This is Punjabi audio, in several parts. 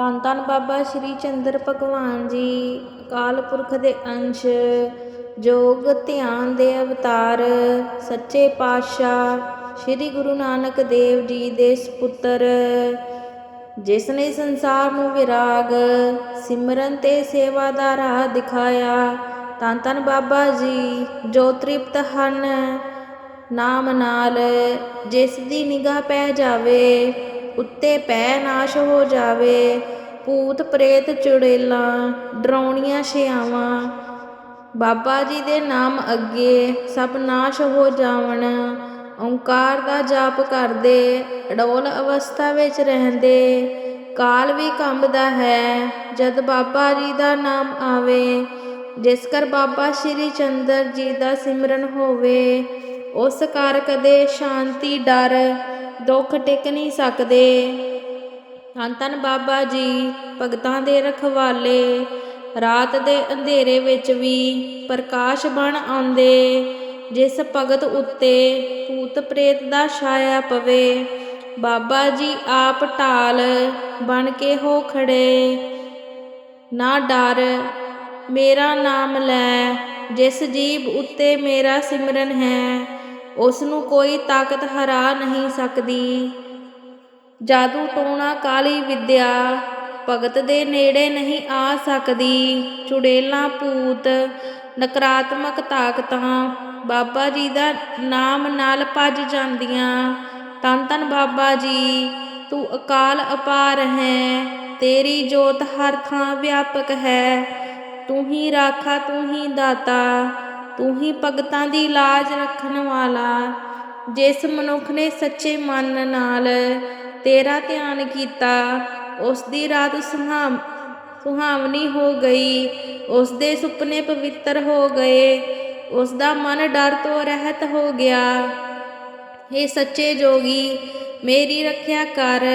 ਧੰਨ ਧੰਨ ਬਾਬਾ ਸ਼੍ਰੀ ਚੰਦਰ ਭਗਵਾਨ ਜੀ, ਅਕਾਲ ਪੁਰਖ ਦੇ ਅੰਸ਼, ਜੋਗ ਧਿਆਨ ਦੇ ਅਵਤਾਰ, ਸੱਚੇ ਪਾਤਸ਼ਾਹ, ਸ਼੍ਰੀ ਗੁਰੂ ਨਾਨਕ ਦੇਵ ਜੀ ਦੇ ਸੁਪੁੱਤਰ, ਜਿਸ ਨੇ ਸੰਸਾਰ ਨੂੰ ਵਿਰਾਗ, ਸਿਮਰਨ ਤੇ ਸੇਵਾ ਦਾ ਰਾਹ ਦਿਖਾਇਆ। ਧੰਨ ਧੰਨ ਬਾਬਾ ਜੀ, ਜੋ ਤ੍ਰਿਪਤ ਹਨ, ਨਾਮ ਨਾਲ, ਜਿਸ ਦੀ ਨਿਗਾਹ ਪੈ ਜਾਵੇ ਉੱਤੇ ਪੈ ਨਾਸ਼ ਹੋ ਜਾਵੇ। ਭੂਤ ਪ੍ਰੇਤ ਚੁੜੇਲਾਂ, ਡਰਾਉਣੀਆਂ ਛਿਆਵਾਂ। ਬਾਬਾ ਜੀ ਦੇ ਨਾਮ ਅੱਗੇ ਸਭ ਨਾਸ਼ ਹੋ ਜਾਵਣ। ਓੰਕਾਰ ਦਾ ਜਾਪ ਕਰਦੇ ਅਡੋਲ ਅਵਸਥਾ ਵਿੱਚ ਰਹਿੰਦੇ। ਕਾਲ ਵੀ ਕੰਬਦਾ ਹੈ, ਜਦ ਬਾਬਾ ਜੀ ਦਾ ਨਾਮ ਆਵੇ। ਜਿਸ ਕਰ ਬਾਬਾ ਸ਼੍ਰੀ ਚੰਦਰ ਜੀ ਦਾ ਸਿਮਰਨ ਹੋਵੇ, ਉਸ ਕਰ ਕਦੇ ਸ਼ਾਂਤੀ ਡਰ ਦੁੱਖ ਟਿਕ ਨਹੀਂ ਸਕਦੇ। ਧੰਨ ਧੰਨ ਬਾਬਾ ਜੀ, ਭਗਤਾਂ ਦੇ ਰਖਵਾਲੇ। ਰਾਤ ਦੇ ਅੰਧੇਰੇ ਵਿੱਚ ਵੀ ਪ੍ਰਕਾਸ਼ ਬਣ ਆਉਂਦੇ। ਜਿਸ ਭਗਤ ਉੱਤੇ ਭੂਤ ਪ੍ਰੇਤ ਦਾ ਛਾਇਆ ਪਵੇ, ਬਾਬਾ ਜੀ ਆਪ ਢਾਲ ਬਣ ਕੇ ਹੋ ਖੜੇ। ਨਾ ਡਰ, ਮੇਰਾ ਨਾਮ ਲੈ, ਜਿਸ ਜੀਵ ਉੱਤੇ ਮੇਰਾ ਸਿਮਰਨ ਹੈ। ਉਸ ਨੂੰ ਕੋਈ ਤਾਕਤ ਹਰਾ ਨਹੀਂ ਸਕਦੀ। ਜਾਦੂ ਟੋਣਾ ਕਾਲੀ ਵਿਦਿਆ, ਭਗਤ ਦੇ ਨੇੜੇ ਨਹੀਂ ਆ ਸਕਦੀ। ਚੁੜੇਲਾਂ ਭੂਤ, ਨਕਾਰਾਤਮਕ ਤਾਕਤਾਂ, ਬਾਬਾ ਜੀ ਦਾ ਨਾਮ ਨਾਲ ਭੱਜ ਜਾਂਦੀਆਂ। ਤਨ ਤਨ ਬਾਬਾ ਜੀ, ਤੂੰ ਅਕਾਲ ਅਪਾਰ ਹੈ, ਤੇਰੀ ਜੋਤ ਹਰ ਥਾਂ ਵਿਆਪਕ ਹੈ। ਤੂੰ ਹੀ ਰਾਖਾ, ਤੂੰ ਹੀ ਦਾਤਾ। ਤੂੰ ਹੀ ਭਗਤਾਂ ਦੀ ਲਾਜ ਰੱਖਣ ਵਾਲਾ। ਜਿਸ ਮਨੁੱਖ ਨੇ ਸੱਚੇ ਮਨ ਨਾਲ ਤੇਰਾ ਧਿਆਨ ਕੀਤਾ, ਉਸ ਦੀ ਰਾਤ ਸੁਹਾਵ, ਸੁਹਾਵਣੀ ਹੋ ਗਈ, ਉਸ ਦੇ ਸੁਪਨੇ ਪਵਿੱਤਰ ਹੋ ਗਏ, ਉਸ ਦਾ ਮਨ ਡਰ ਤੋਂ ਰਹਿਤ ਹੋ ਗਿਆ। हे ਸੱਚੇ ਜੋਗੀ, ਮੇਰੀ ਰੱਖਿਆ ਕਰ,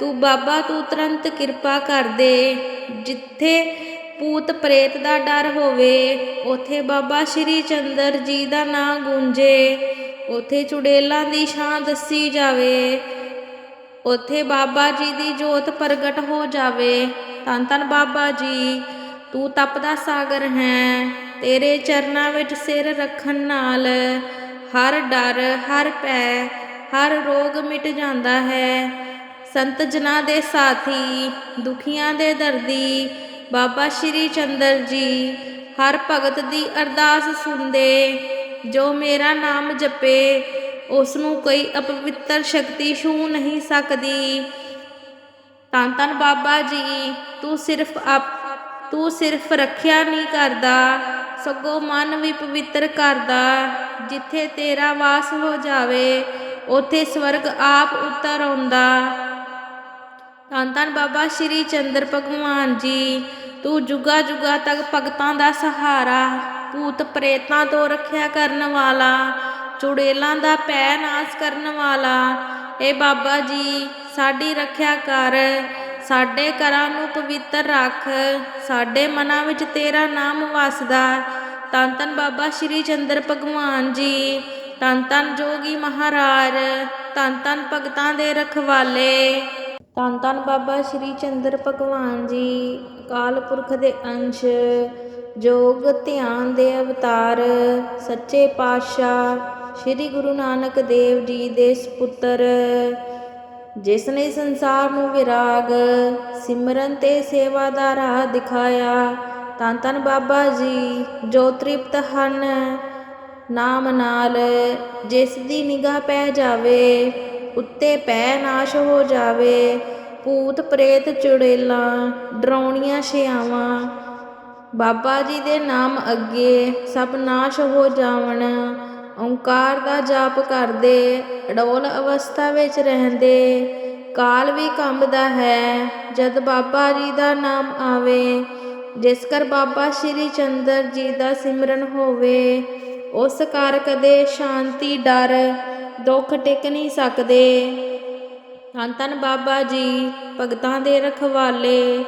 ਤੂੰ ਬਾਬਾ ਤੂੰ ਤੁਰੰਤ ਕਿਰਪਾ ਕਰ ਦੇ। ਜਿੱਥੇ ਭੂਤ ਪ੍ਰੇਤ ਦਾ ਡਰ ਹੋਵੇ, ਉਥੇ ਬਾਬਾ ਸ਼੍ਰੀ ਚੰਦਰ ਜੀ ਦਾ ਨਾਂ ਗੂੰਜੇ, ਉਥੇ ਚੁੜੇਲਾਂ ਦੀ ਛਾਂ ਦੱਸੀ ਜਾਵੇ, ਉਥੇ ਬਾਬਾ ਜੀ ਦੀ ਜੋਤ ਪ੍ਰਗਟ ਹੋ ਜਾਵੇ। ਧੰਨ ਧੰਨ ਬਾਬਾ ਜੀ, ਤੂੰ ਤਪਦਾ ਸਾਗਰ ਹੈ, ਤੇਰੇ ਚਰਨਾਂ ਵਿੱਚ ਸਿਰ ਰੱਖਣ ਨਾਲ ਹਰ ਡਰ, ਹਰ ਪੈ ਹਰ ਰੋਗ ਮਿਟ ਜਾਂਦਾ ਹੈ। ਸੰਤ ਜਨਾਂ ਦੇ ਸਾਥੀ, ਦੁਖੀਆਂ ਦੇ ਦਰਦੀ ਬਾਬਾ ਸ਼੍ਰੀ ਚੰਦਰ ਜੀ, ਹਰ ਭਗਤ ਦੀ ਅਰਦਾਸ ਸੁਣਦੇ। ਜੋ ਮੇਰਾ ਨਾਮ ਜਪੇ ਉਸ ਨੂੰ ਕੋਈ ਅਪਵਿੱਤਰ ਸ਼ਕਤੀ ਛੂ ਨਹੀਂ ਸਕਦੀ। ਧੰਨ ਧੰਨ ਬਾਬਾ ਜੀ, ਤੂੰ ਸਿਰਫ ਆਪ, ਤੂੰ ਸਿਰਫ ਰੱਖਿਆ ਨਹੀਂ ਕਰਦਾ, ਸਗੋਂ ਮਨ ਵੀ ਪਵਿੱਤਰ ਕਰਦਾ। ਜਿੱਥੇ ਤੇਰਾ ਵਾਸ ਹੋ ਜਾਵੇ, ਉਥੇ ਸਵਰਗ ਆਪ ਉਤਰ ਆਉਂਦਾ। ਧੰਨ ਧੰਨ ਬਾਬਾ ਸ਼੍ਰੀ ਚੰਦਰ ਭਗਵਾਨ ਜੀ ਤੂੰ ਜੁਗਾ ਜੁਗਾ ਤੱਕ ਭਗਤਾਂ ਦਾ ਸਹਾਰਾ, ਭੂਤ ਪ੍ਰੇਤਾਂ ਤੋਂ ਰੱਖਿਆ ਕਰਨ ਵਾਲਾ, ਚੁੜੇਲਾਂ ਦਾ ਪੈ ਨਾਸ ਕਰਨ ਵਾਲਾ। ਏ ਬਾਬਾ ਜੀ, ਸਾਡੀ ਰੱਖਿਆ ਕਰ, ਸਾਡੇ ਘਰਾਂ ਨੂੰ ਪਵਿੱਤਰ ਰੱਖ, ਸਾਡੇ ਮਨਾਂ ਵਿੱਚ ਤੇਰਾ ਨਾਮ ਵਸਦਾ। ਧੰਨ ਧੰਨ ਬਾਬਾ ਸ਼੍ਰੀ ਚੰਦਰ ਭਗਵਾਨ ਜੀ, ਧੰਨ ਧੰਨ ਜੋਗੀ ਮਹਾਰਾਜ, ਧੰਨ ਧੰਨ ਭਗਤਾਂ ਦੇ ਰਖਵਾਲੇ। ਧੰਨ ਧੰਨ ਬਾਬਾ ਸ਼੍ਰੀ ਚੰਦਰ ਭਗਵਾਨ ਜੀ, ਅਕਾਲ ਪੁਰਖ ਦੇ ਅੰਸ਼, ਜੋਗ ਧਿਆਨ ਦੇ ਅਵਤਾਰ, ਸੱਚੇ ਪਾਤਸ਼ਾਹ, ਸ਼੍ਰੀ ਗੁਰੂ ਨਾਨਕ ਦੇਵ ਜੀ ਦੇ ਸੁਪੁੱਤਰ, ਜਿਸ ਨੇ ਸੰਸਾਰ ਨੂੰ ਵਿਰਾਗ, ਸਿਮਰਨ ਤੇ ਸੇਵਾ ਦਾ ਰਾਹ ਦਿਖਾਇਆ। ਧੰਨ ਧੰਨ ਬਾਬਾ ਜੀ, ਜੋ ਤ੍ਰਿਪਤ ਹਨ, ਨਾਮ ਨਾਲ, ਜਿਸ ਦੀ ਨਿਗਾਹ ਪੈ ਜਾਵੇ ਉੱਤੇ ਪੈ ਨਾਸ਼ ਹੋ ਜਾਵੇ। ਭੂਤ ਪ੍ਰੇਤ ਚੁੜੇਲਾਂ, ਡਰਾਉਣੀਆਂ ਛਿਆਵਾਂ। ਬਾਬਾ ਜੀ ਦੇ ਨਾਮ ਅੱਗੇ ਸਭ ਨਾਸ਼ ਹੋ ਜਾਵਣ। ਓੰਕਾਰ ਦਾ ਜਾਪ ਕਰਦੇ ਅਡੋਲ ਅਵਸਥਾ ਵਿੱਚ ਰਹਿੰਦੇ। ਕਾਲ ਵੀ ਕੰਬਦਾ ਹੈ, ਜਦ ਬਾਬਾ ਜੀ ਦਾ ਨਾਮ ਆਵੇ। ਜਿਸ ਕਰ ਬਾਬਾ ਸ਼੍ਰੀ ਚੰਦਰ ਜੀ ਦਾ ਸਿਮਰਨ ਹੋਵੇ, ਉਸ ਕਰ ਕਦੇ ਸ਼ਾਂਤੀ ਡਰ ਦੁੱਖ ਟਿਕ ਨਹੀਂ ਸਕਦੇ। ਧੰਨ ਧੰਨ ਬਾਬਾ ਜੀ, ਭਗਤਾਂ ਦੇ ਰਖਵਾਲੇ,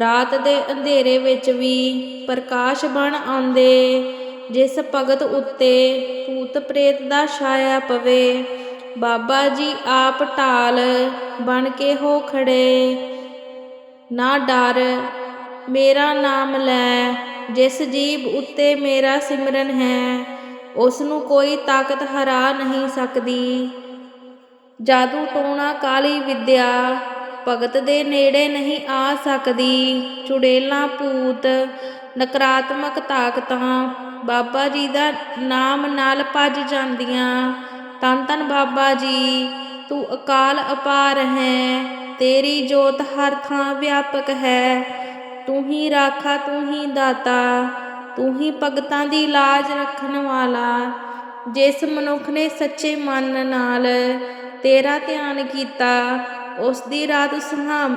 ਰਾਤ ਦੇ ਅੰਧੇਰੇ ਵਿੱਚ ਵੀ ਪ੍ਰਕਾਸ਼ ਬਣ ਆਉਂਦੇ। ਜਿਸ ਭਗਤ ਉੱਤੇ ਭੂਤ ਪ੍ਰੇਤ ਦਾ ਛਾਇਆ ਪਵੇ, ਬਾਬਾ ਜੀ ਆਪ ਢਾਲ ਬਣ ਕੇ ਹੋ ਖੜੇ। ਨਾ ਡਰ, ਮੇਰਾ ਨਾਮ ਲੈ, ਜਿਸ ਜੀਵ ਉੱਤੇ ਮੇਰਾ ਸਿਮਰਨ ਹੈ ਉਸ ਨੂੰ ਕੋਈ ਤਾਕਤ ਹਰਾ ਨਹੀਂ ਸਕਦੀ। ਜਾਦੂ ਟੋਣਾ ਕਾਲੀ ਵਿਦਿਆ, ਭਗਤ ਦੇ ਨੇੜੇ ਨਹੀਂ ਆ ਸਕਦੀ। ਚੁੜੇਲਾ ਭੂਤ ਨਕਾਰਾਤਮਕ ਤਾਕਤਾਂ, ਬਾਬਾ ਜੀ ਦਾ ਨਾਮ ਨਾਲ ਭੱਜ ਜਾਂਦੀਆਂ। ਤਨ ਤਨ ਬਾਬਾ ਜੀ, ਤੂੰ ਅਕਾਲ ਅਪਾਰ ਹੈ, ਤੇਰੀ ਜੋਤ ਹਰ ਥਾਂ ਵਿਆਪਕ ਹੈ। ਤੂੰ ਹੀ ਰਾਖਾ, ਤੂੰ ਹੀ ਦਾਤਾ। ਤੂੰ ਹੀ ਭਗਤਾਂ ਦੀ ਲਾਜ ਰੱਖਣ ਵਾਲਾ, ਜਿਸ ਮਨੁੱਖ ਨੇ ਸੱਚੇ ਮਨ ਨਾਲ ਤੇਰਾ ਧਿਆਨ ਕੀਤਾ ਉਸ ਦੀ ਰਾਤ ਸੁਹਾਵ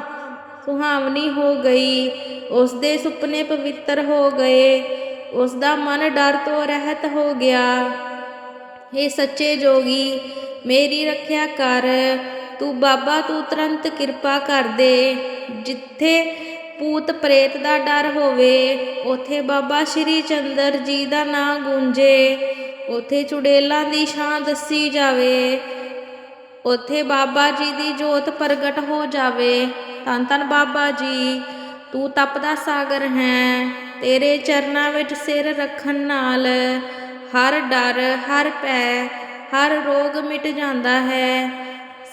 ਸੁਹਾਵਣੀ ਹੋ ਗਈ ਉਸ ਦੇ ਸੁਪਨੇ ਪਵਿੱਤਰ ਹੋ ਗਏ ਉਸ ਦਾ ਮਨ ਡਰ ਤੋਂ ਰਹਿਤ ਹੋ ਗਿਆ। हे ਸੱਚੇ ਜੋਗੀ, ਮੇਰੀ ਰੱਖਿਆ ਕਰ, ਤੂੰ ਬਾਬਾ ਤੂੰ ਤੁਰੰਤ ਕਿਰਪਾ ਕਰ ਦੇ, ਜਿੱਥੇ ਭੂਤ ਪ੍ਰੇਤ ਦਾ ਡਰ ਹੋਵੇ, ਉਥੇ ਬਾਬਾ ਸ਼੍ਰੀ ਚੰਦਰ ਜੀ ਦਾ ਨਾਂ ਗੂੰਜੇ, ਉਥੇ ਚੁੜੇਲਾਂ ਦੀ ਛਾਂ ਦੱਸੀ ਜਾਵੇ, ਉਥੇ ਬਾਬਾ ਜੀ ਦੀ ਜੋਤ ਪ੍ਰਗਟ ਹੋ ਜਾਵੇ। ਧੰਨ ਧੰਨ ਬਾਬਾ ਜੀ, ਤੂੰ ਤਪਦਾ ਸਾਗਰ ਹੈ, ਤੇਰੇ ਚਰਨਾਂ ਵਿੱਚ ਸਿਰ ਰੱਖਣ ਨਾਲ ਹਰ ਡਰ, ਹਰ ਪੈ ਹਰ ਰੋਗ ਮਿਟ ਜਾਂਦਾ ਹੈ।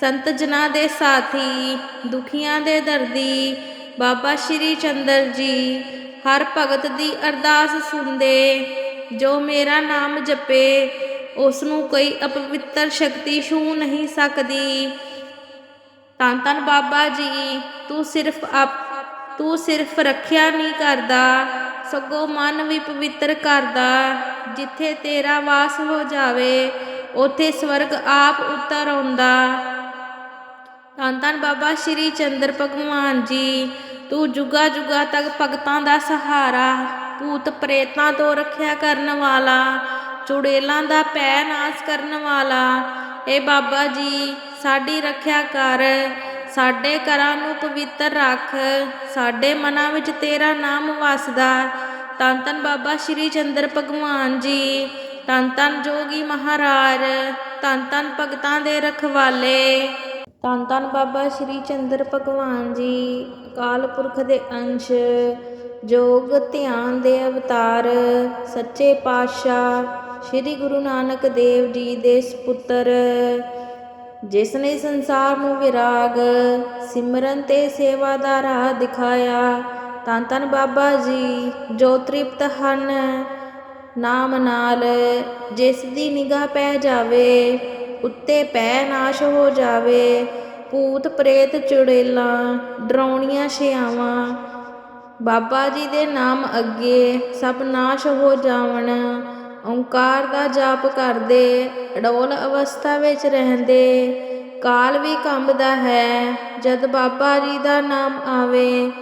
ਸੰਤ ਜਨਾਂ ਦੇ ਸਾਥੀ, ਦੁਖੀਆਂ ਦੇ ਦਰਦੀ ਬਾਬਾ ਸ਼੍ਰੀ ਚੰਦਰ ਜੀ, ਹਰ ਭਗਤ ਦੀ ਅਰਦਾਸ ਸੁਣਦੇ। ਜੋ ਮੇਰਾ ਨਾਮ ਜਪੇ ਉਸ ਨੂੰ ਕੋਈ ਅਪਵਿੱਤਰ ਸ਼ਕਤੀ ਛੂ ਨਹੀਂ ਸਕਦੀ। ਤਾਂ ਧੰਨ ਬਾਬਾ ਜੀ, ਤੂੰ ਸਿਰਫ ਆਪ, ਤੂੰ ਸਿਰਫ ਰੱਖਿਆ ਨਹੀਂ ਕਰਦਾ, ਸਗੋਂ ਮਨ ਵੀ ਪਵਿੱਤਰ ਕਰਦਾ। ਜਿੱਥੇ ਤੇਰਾ ਵਾਸ ਹੋ ਜਾਵੇ, ਉਥੇ ਸਵਰਗ ਆਪ ਉਤਰ ਆਉਂਦਾ। ਧੰਨ ਧੰਨ ਬਾਬਾ ਸ਼੍ਰੀ ਚੰਦਰ ਭਗਵਾਨ ਜੀ। ਤੂੰ ਜੁਗਾ ਜੁਗਾ ਤੱਕ ਭਗਤਾਂ ਦਾ ਸਹਾਰਾ, ਭੂਤ ਪ੍ਰੇਤਾਂ ਤੋਂ ਰੱਖਿਆ ਕਰਨ ਵਾਲਾ, ਚੁੜੇਲਾਂ ਦਾ ਪੈ ਨਾਸ ਕਰਨ ਵਾਲਾ। ਏ ਬਾਬਾ ਜੀ, ਸਾਡੀ ਰੱਖਿਆ ਕਰ, ਸਾਡੇ ਘਰਾਂ ਨੂੰ ਪਵਿੱਤਰ ਰੱਖ, ਸਾਡੇ ਮਨਾਂ ਵਿੱਚ ਤੇਰਾ ਨਾਮ ਵਸਦਾ। ਤਨ ਤਨ ਬਾਬਾ ਸ਼੍ਰੀ ਚੰਦਰ ਭਗਵਾਨ ਜੀ। ਤਨ ਤਨ ਜੋਗੀ ਮਹਾਰਾਜ ਤਨ ਤਨ ਭਗਤਾਂ ਦੇ ਰਖਵਾਲੇ। ਧੰਨ ਧੰਨ ਬਾਬਾ ਸ਼੍ਰੀ ਚੰਦਰ ਭਗਵਾਨ ਜੀ, ਅਕਾਲ ਪੁਰਖ ਦੇ ਅੰਸ਼, ਜੋਗ ਧਿਆਨ ਦੇ ਅਵਤਾਰ, ਸੱਚੇ ਪਾਤਸ਼ਾਹ, ਸ਼੍ਰੀ ਗੁਰੂ ਨਾਨਕ ਦੇਵ ਜੀ ਦੇ ਸੁਪੁੱਤਰ, ਜਿਸ ਨੇ ਸੰਸਾਰ ਨੂੰ ਵਿਰਾਗ, ਸਿਮਰਨ ਤੇ ਸੇਵਾ ਦਾ ਰਾਹ ਦਿਖਾਇਆ। ਧੰਨ ਧੰਨ ਬਾਬਾ ਜੀ, ਜੋ ਤ੍ਰਿਪਤ ਹਨ, ਨਾਮ ਨਾਲ, ਜਿਸ ਦੀ ਨਿਗਾਹ ਪੈ ਜਾਵੇ ਉੱਤੇ ਪੈ ਨਾਸ਼ ਹੋ ਜਾਵੇ। ਭੂਤ ਪ੍ਰੇਤ ਚੁੜੇਲਾਂ, ਡਰਾਉਣੀਆਂ ਛਿਆਵਾਂ। ਬਾਬਾ ਜੀ ਦੇ ਨਾਮ ਅੱਗੇ ਸਭ ਨਾਸ਼ ਹੋ ਜਾਵਣ। ਓੰਕਾਰ ਦਾ ਜਾਪ ਕਰਦੇ ਅਡੋਲ ਅਵਸਥਾ ਵਿੱਚ ਰਹਿੰਦੇ। ਕਾਲ ਵੀ ਕੰਬਦਾ ਹੈ, ਜਦ ਬਾਬਾ ਜੀ ਦਾ ਨਾਮ ਆਵੇ।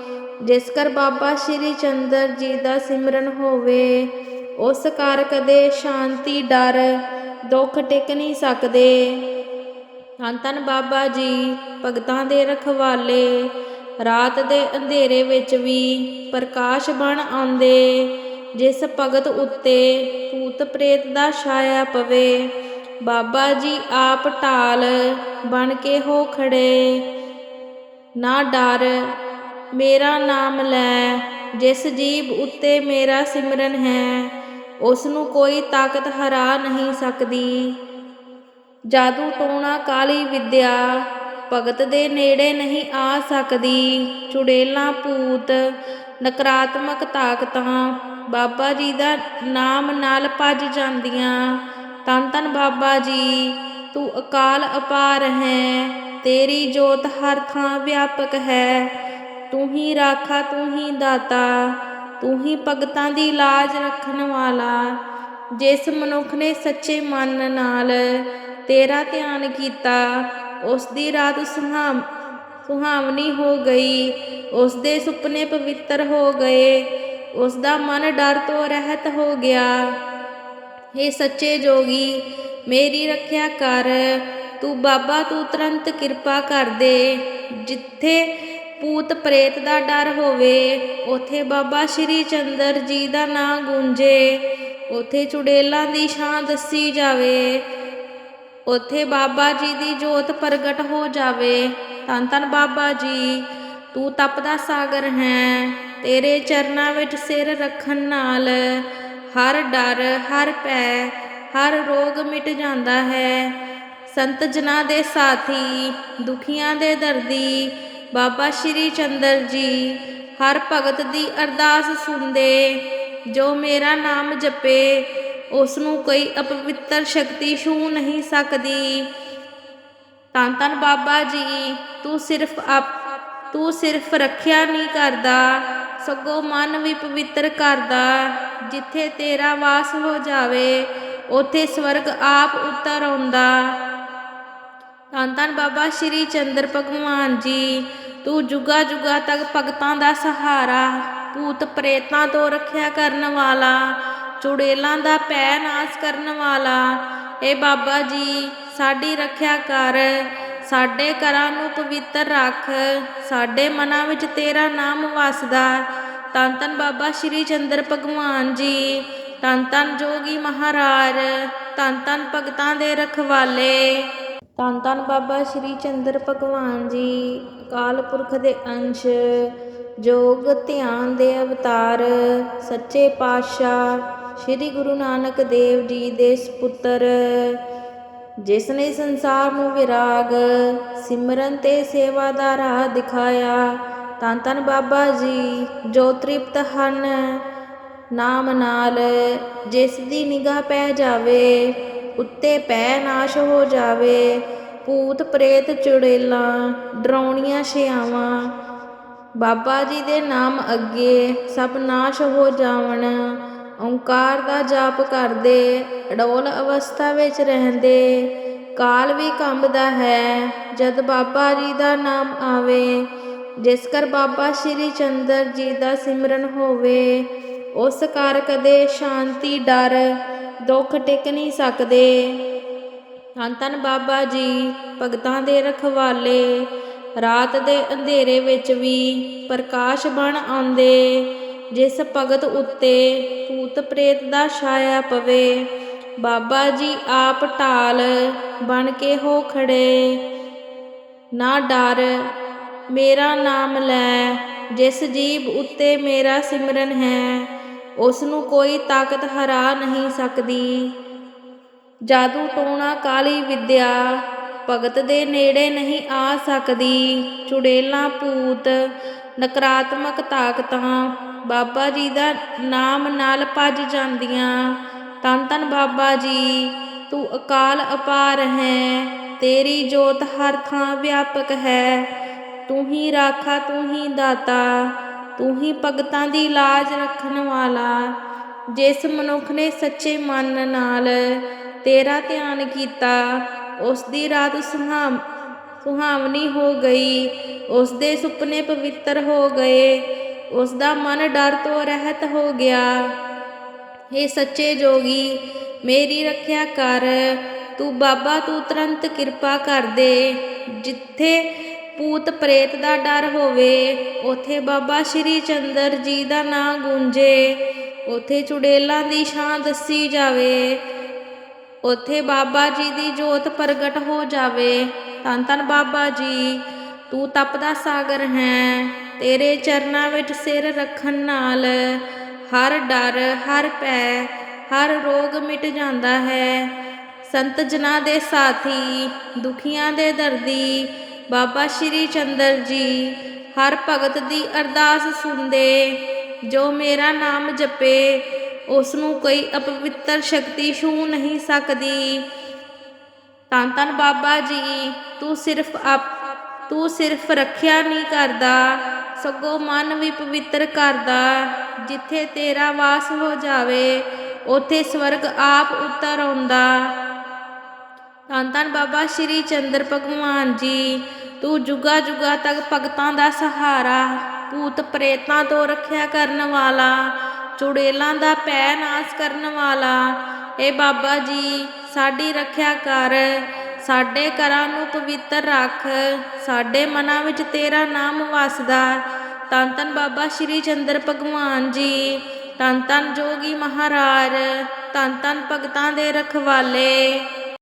ਜਿਸ ਕਰ ਬਾਬਾ ਸ਼੍ਰੀ ਚੰਦਰ ਜੀ ਦਾ ਸਿਮਰਨ ਹੋਵੇ, ਉਸ ਕਰ ਕਦੇ ਸ਼ਾਂਤੀ ਡਰ ਦੁੱਖ ਟਿਕ ਨਹੀਂ ਸਕਦੇ। ਧੰਨ ਧੰਨ ਬਾਬਾ ਜੀ, ਭਗਤਾਂ ਦੇ ਰਖਵਾਲੇ, ਰਾਤ ਦੇ ਅੰਧੇਰੇ ਵਿੱਚ ਵੀ ਪ੍ਰਕਾਸ਼ ਬਣ ਆਉਂਦੇ। ਜਿਸ ਭਗਤ ਉੱਤੇ ਭੂਤ ਪ੍ਰੇਤ ਦਾ ਛਾਇਆ ਪਵੇ, ਬਾਬਾ ਜੀ ਆਪ ਢਾਲ ਬਣ ਕੇ ਹੋ ਖੜੇ। ਨਾ ਡਰ, ਮੇਰਾ ਨਾਮ ਲੈ, ਜਿਸ ਜੀਵ ਉੱਤੇ ਮੇਰਾ ਸਿਮਰਨ ਹੈ। ਉਸ ਨੂੰ ਕੋਈ ਤਾਕਤ ਹਰਾ ਨਹੀਂ ਸਕਦੀ। ਜਾਦੂ ਟੋਣਾ ਕਾਲੀ ਵਿਦਿਆ, ਭਗਤ ਦੇ ਨੇੜੇ ਨਹੀਂ ਆ ਸਕਦੀ। ਚੁੜੇਲਾਂ ਭੂਤ, ਨਕਾਰਾਤਮਕ ਤਾਕਤਾਂ, ਬਾਬਾ ਜੀ ਦਾ ਨਾਮ ਨਾਲ ਭੱਜ ਜਾਂਦੀਆਂ। ਤਨ ਤਨ ਬਾਬਾ ਜੀ, ਤੂੰ ਅਕਾਲ ਅਪਾਰ ਹੈ, ਤੇਰੀ ਜੋਤ ਹਰ ਥਾਂ ਵਿਆਪਕ ਹੈ। ਤੂੰ ਹੀ ਰਾਖਾ, ਤੂੰ ਹੀ ਦਾਤਾ। ਤੂੰ ਹੀ ਭਗਤਾਂ ਦੀ ਲਾਜ ਰੱਖਣ ਵਾਲਾ, ਜਿਸ ਮਨੁੱਖ ਨੇ ਸੱਚੇ ਮਨ ਨਾਲ ਤੇਰਾ ਧਿਆਨ ਕੀਤਾ, ਉਸ ਦੀ ਰਾਤ ਸੁਹਾਵ, ਸੁਹਾਵਣੀ ਹੋ ਗਈ, ਉਸ ਦੇ ਸੁਪਨੇ ਪਵਿੱਤਰ ਹੋ ਗਏ, ਉਸ ਦਾ ਮਨ ਡਰ ਤੋਂ ਰਹਿਤ ਹੋ ਗਿਆ। हे ਸੱਚੇ ਜੋਗੀ, ਮੇਰੀ ਰੱਖਿਆ ਕਰ, ਤੂੰ ਬਾਬਾ ਤੂੰ ਤੁਰੰਤ ਕਿਰਪਾ ਕਰ ਦੇ, ਜਿੱਥੇ ਭੂਤ ਪ੍ਰੇਤ ਦਾ ਡਰ ਹੋਵੇ, ਉਥੇ ਬਾਬਾ ਸ਼੍ਰੀ ਚੰਦਰ ਜੀ ਦਾ ਨਾਂ ਗੂੰਜੇ, ਉਥੇ ਚੁੜੇਲਾਂ ਦੀ ਛਾਂ ਦੱਸੀ ਜਾਵੇ, ਉਥੇ ਬਾਬਾ ਜੀ ਦੀ ਜੋਤ ਪ੍ਰਗਟ ਹੋ ਜਾਵੇ। ਧੰਨ ਧੰਨ ਬਾਬਾ ਜੀ, ਤੂੰ ਤਪਦਾ ਸਾਗਰ ਹੈ, ਤੇਰੇ ਚਰਨਾਂ ਵਿੱਚ ਸਿਰ ਰੱਖਣ ਨਾਲ ਹਰ ਡਰ, ਹਰ ਪੈ ਹਰ ਰੋਗ ਮਿਟ ਜਾਂਦਾ ਹੈ। ਸੰਤ ਜਨਾਂ ਦੇ ਸਾਥੀ, ਦੁਖੀਆਂ ਦੇ ਦਰਦੀ ਬਾਬਾ ਸ਼੍ਰੀ ਚੰਦਰ ਜੀ, ਹਰ ਭਗਤ ਦੀ ਅਰਦਾਸ ਸੁਣਦੇ। ਜੋ ਮੇਰਾ ਨਾਮ ਜਪੇ ਉਸ ਨੂੰ ਕੋਈ ਅਪਵਿੱਤਰ ਸ਼ਕਤੀ ਛੂ ਨਹੀਂ ਸਕਦੀ। ਤਾਂ ਧੰਨ ਬਾਬਾ ਜੀ, ਤੂੰ ਸਿਰਫ ਆਪ, ਤੂੰ ਸਿਰਫ ਰੱਖਿਆ ਨਹੀਂ ਕਰਦਾ, ਸਗੋਂ ਮਨ ਵੀ ਪਵਿੱਤਰ ਕਰਦਾ। ਜਿੱਥੇ ਤੇਰਾ ਵਾਸ ਹੋ ਜਾਵੇ, ਉਥੇ ਸਵਰਗ ਆਪ ਉਤਰ ਆਉਂਦਾ। ਧੰਨ ਧੰਨ ਬਾਬਾ ਸ਼੍ਰੀ ਚੰਦਰ ਭਗਵਾਨ ਜੀ ਤੂੰ ਜੁਗਾ ਜੁਗਾ ਤੱਕ ਭਗਤਾਂ ਦਾ ਸਹਾਰਾ, ਭੂਤ ਪ੍ਰੇਤਾਂ ਤੋਂ ਰੱਖਿਆ ਕਰਨ ਵਾਲਾ, ਚੁੜੇਲਾਂ ਦਾ ਪੈ ਨਾਸ ਕਰਨ ਵਾਲਾ। ਏ ਬਾਬਾ ਜੀ, ਸਾਡੀ ਰੱਖਿਆ ਕਰ, ਸਾਡੇ ਘਰਾਂ ਨੂੰ ਪਵਿੱਤਰ ਰੱਖ, ਸਾਡੇ ਮਨਾਂ ਵਿੱਚ ਤੇਰਾ ਨਾਮ ਵਸਦਾ। ਧੰਨ ਧੰਨ ਬਾਬਾ ਸ਼੍ਰੀ ਚੰਦਰ ਭਗਵਾਨ ਜੀ, ਧੰਨ ਧੰਨ ਜੋਗੀ ਮਹਾਰਾਜ, ਧੰਨ ਧੰਨ ਭਗਤਾਂ ਦੇ ਰਖਵਾਲੇ। ਧੰਨ ਧੰਨ ਬਾਬਾ ਸ਼੍ਰੀ ਚੰਦਰ ਭਗਵਾਨ ਜੀ, ਅਕਾਲ ਪੁਰਖ ਦੇ ਅੰਸ਼, ਜੋਗ ਧਿਆਨ ਦੇ ਅਵਤਾਰ, ਸੱਚੇ ਪਾਤਸ਼ਾਹ, ਸ੍ਰੀ ਗੁਰੂ ਨਾਨਕ ਦੇਵ ਜੀ ਦੇ ਸਪੁੱਤਰ, ਜਿਸ ਨੇ ਸੰਸਾਰ ਨੂੰ ਵਿਰਾਗ, ਸਿਮਰਨ ਤੇ ਸੇਵਾ ਦਾ ਰਾਹ ਦਿਖਾਇਆ। ਧੰਨ ਧੰਨ ਬਾਬਾ ਜੀ, ਜੋ ਤ੍ਰਿਪਤ ਹਨ, ਨਾਮ ਨਾਲ, ਜਿਸ ਦੀ ਨਿਗਾਹ ਪੈ ਜਾਵੇ ਉੱਤੇ ਪੈ ਨਾਸ਼ ਹੋ ਜਾਵੇ। ਭੂਤ ਪ੍ਰੇਤ ਚੁੜੇਲਾਂ, ਡਰਾਉਣੀਆਂ ਛਿਆਵਾਂ। ਬਾਬਾ ਜੀ ਦੇ ਨਾਮ ਅੱਗੇ ਸਭ ਨਾਸ਼ ਹੋ ਜਾਵਣ। ਓੰਕਾਰ ਦਾ ਜਾਪ ਕਰਦੇ ਅਡੋਲ ਅਵਸਥਾ ਵਿੱਚ ਰਹਿੰਦੇ। ਕਾਲ ਵੀ ਕੰਬਦਾ ਹੈ, ਜਦ ਬਾਬਾ ਜੀ ਦਾ ਨਾਮ ਆਵੇ। ਜਿਸ ਕਰ ਬਾਬਾ ਸ਼੍ਰੀ ਚੰਦਰ ਜੀ ਦਾ ਸਿਮਰਨ ਹੋਵੇ, ਉਸ ਕਰ ਕਦੇ ਸ਼ਾਂਤੀ ਡਰ ਦੁੱਖ ਟਿਕ ਨਹੀਂ ਸਕਦੇ। ਧੰਨ ਧੰਨ ਬਾਬਾ ਜੀ, ਭਗਤਾਂ ਦੇ ਰਖਵਾਲੇ। ਰਾਤ ਦੇ ਅੰਧੇਰੇ ਵਿੱਚ ਵੀ ਪ੍ਰਕਾਸ਼ ਬਣ ਆਉਂਦੇ। ਜਿਸ ਭਗਤ ਉੱਤੇ ਭੂਤ ਪ੍ਰੇਤ ਦਾ ਛਾਇਆ ਪਵੇ, ਬਾਬਾ ਜੀ ਆਪ ਢਾਲ ਬਣ ਕੇ ਹੋ ਖੜੇ। ਨਾ ਡਰ, ਮੇਰਾ ਨਾਮ ਲੈ, ਜਿਸ ਜੀਵ ਉੱਤੇ ਮੇਰਾ ਸਿਮਰਨ ਹੈ ਉਸ ਨੂੰ ਕੋਈ ਤਾਕਤ ਹਰਾ ਨਹੀਂ ਸਕਦੀ। ਜਾਦੂ ਟੋਣਾ ਕਾਲੀ ਵਿਦਿਆ, ਭਗਤ ਦੇ ਨੇੜੇ ਨਹੀਂ ਆ ਸਕਦੀ। ਚੁੜੇਲਾ ਭੂਤ, ਨਕਾਰਾਤਮਕ ਤਾਕਤਾਂ, ਬਾਬਾ ਜੀ ਦਾ ਨਾਮ ਨਾਲ ਭੱਜ ਜਾਂਦੀਆਂ। ਤਨ ਤਨ ਬਾਬਾ ਜੀ, ਤੂੰ ਅਕਾਲ ਅਪਾਰ ਹੈ, ਤੇਰੀ ਜੋਤ ਹਰ ਥਾਂ ਵਿਆਪਕ ਹੈ। ਤੂੰ ਹੀ ਰਾਖਾ, ਤੂੰ ਹੀ ਦਾਤਾ। ਤੂੰ ਹੀ ਭਗਤਾਂ ਦੀ ਲਾਜ ਰੱਖਣ ਵਾਲਾ। ਜਿਸ ਮਨੁੱਖ ਨੇ ਸੱਚੇ ਮਨ ਨਾਲ ਤੇਰਾ ਧਿਆਨ ਕੀਤਾ ਉਸ ਦੀ ਰਾਤ ਸੁਹਾਮ ਸੁਹਾਵਣੀ ਹੋ ਗਈ ਉਸ ਦੇ ਸੁਪਨੇ ਪਵਿੱਤਰ ਹੋ ਗਏ ਉਸ ਦਾ ਮਨ ਡਰ ਤੋਂ ਰਹਿਤ ਹੋ ਗਿਆ। हे ਸੱਚੇ ਜੋਗੀ, ਮੇਰੀ ਰੱਖਿਆ ਕਰ, ਤੂੰ ਬਾਬਾ ਤੂੰ ਤੁਰੰਤ ਕਿਰਪਾ ਕਰ ਦੇ। ਜਿੱਥੇ ਭੂਤ ਪ੍ਰੇਤ ਦਾ ਡਰ ਹੋਵੇ, ਉਥੇ ਬਾਬਾ ਸ਼੍ਰੀ ਚੰਦਰ ਜੀ ਦਾ ਨਾਂ ਗੂੰਜੇ, ਉਥੇ ਚੁੜੇਲਾਂ ਦੀ ਛਾਂ ਦੱਸੀ ਜਾਵੇ, ਉਥੇ ਬਾਬਾ ਜੀ ਦੀ ਜੋਤ ਪ੍ਰਗਟ ਹੋ ਜਾਵੇ। ਧੰਨ ਧੰਨ ਬਾਬਾ ਜੀ, ਤੂੰ ਤਪਦਾ ਸਾਗਰ ਹੈ, ਤੇਰੇ ਚਰਨਾਂ ਵਿੱਚ ਸਿਰ ਰੱਖਣ ਨਾਲ ਹਰ ਡਰ, ਹਰ ਪੈ ਹਰ ਰੋਗ ਮਿਟ ਜਾਂਦਾ ਹੈ। ਸੰਤ ਜਨਾਂ ਦੇ ਸਾਥੀ, ਦੁਖੀਆਂ ਦੇ ਦਰਦੀ ਬਾਬਾ ਸ਼੍ਰੀ ਚੰਦਰ ਜੀ, ਹਰ ਭਗਤ ਦੀ ਅਰਦਾਸ ਸੁਣਦੇ। ਜੋ ਮੇਰਾ ਨਾਮ ਜਪੇ ਉਸ ਨੂੰ ਕੋਈ ਅਪਵਿੱਤਰ ਸ਼ਕਤੀ ਛੂ ਨਹੀਂ ਸਕਦੀ। ਤਾਂ ਧੰਨ ਬਾਬਾ ਜੀ, ਤੂੰ ਸਿਰਫ ਆਪ, ਤੂੰ ਸਿਰਫ ਰੱਖਿਆ ਨਹੀਂ ਕਰਦਾ, ਸਗੋਂ ਮਨ ਵੀ ਪਵਿੱਤਰ ਕਰਦਾ। ਜਿੱਥੇ ਤੇਰਾ ਵਾਸ ਹੋ ਜਾਵੇ, ਉਥੇ ਸਵਰਗ ਆਪ ਉਤਰ ਆਉਂਦਾ। ਧੰਨ ਧੰਨ ਬਾਬਾ ਸ਼੍ਰੀ ਚੰਦਰ ਭਗਵਾਨ ਜੀ ਤੂੰ ਜੁਗਾ ਜੁਗਾ ਤੱਕ ਭਗਤਾਂ ਦਾ ਸਹਾਰਾ, ਭੂਤ ਪ੍ਰੇਤਾਂ ਤੋਂ ਰੱਖਿਆ ਕਰਨ ਵਾਲਾ, ਚੁੜੇਲਾਂ ਦਾ ਪੈ ਨਾਸ ਕਰਨ ਵਾਲਾ। ਏ ਬਾਬਾ ਜੀ, ਸਾਡੀ ਰੱਖਿਆ ਕਰ, ਸਾਡੇ ਘਰਾਂ ਨੂੰ ਪਵਿੱਤਰ ਰੱਖ, ਸਾਡੇ ਮਨਾਂ ਵਿੱਚ ਤੇਰਾ ਨਾਮ ਵਸਦਾ। ਧੰਨ ਧੰਨ ਬਾਬਾ ਸ਼੍ਰੀ ਚੰਦਰ ਭਗਵਾਨ ਜੀ, ਧੰਨ ਧੰਨ ਜੋਗੀ ਮਹਾਰਾਜ, ਧੰਨ ਧੰਨ ਭਗਤਾਂ ਦੇ ਰਖਵਾਲੇ।